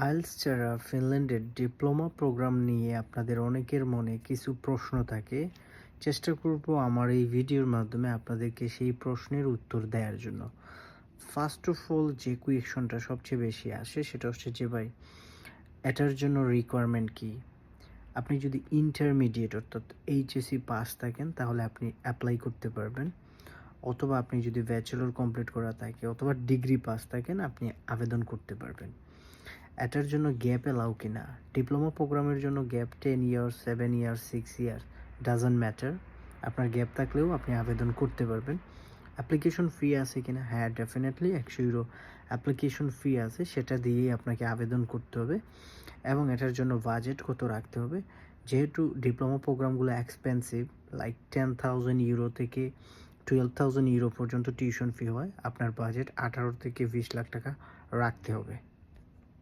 IELTS ছাড়া ফিনল্যান্ডের diploma programme নিয়ে আপনাদের অনেকের মনে কিছু প্রশ্ন থাকে। চেষ্টা করব আমার এই ভিডিওর মাধ্যমে আপনাদেরকে সেই প্রশ্নের উত্তর দেওয়ার জন্য। ফার্স্ট অফ অল যে কুয়েশনটা সবচেয়ে বেশি আসে, সেটা হচ্ছে যে, ভাই, এটার জন্য রিকোয়ারমেন্ট কি? আপনি যদি ইন্টারমিডিয়েট অর্থাৎ এইচএসসি পাস থাকেন, তাহলে আপনি অ্যাপ্লাই করতে পারবেন। অথবা আপনি যদি ব্যাচেলর কমপ্লিট করা থাকে, অথবা ডিগ্রি পাস থাকেন, আপনি আবেদন করতে পারবেন। এটার জন্য গ্যাপ এলাও কি না ডিপ্লোমা প্রোগ্রামের জন্য gap ten year seven year six year doesn't matter আপনার গ্যাপ থাকলেও আপনি আবেদন করতে পারবেন। অ্যাপ্লিকেশন ফি আছে কিনা? হ্যাঁ ডেফিনেটলি একশো ইউরো অ্যাপ্লিকেশন ফি আছে, সেটা দিয়েই আপনাকে আবেদন করতে হবে এবং এটার জন্য বাজেট কত রাখতে হবে? যেহেতু ডিপ্লোমা প্রোগ্রামগুলো expensive like ten thousand euro থেকে টুয়েলভ থাউজেন্ড ইউরো পর্যন্ত টিউশন ফি হয়, আপনার বাজেট আঠারো থেকে বিশ লাখ টাকা রাখতে হবে।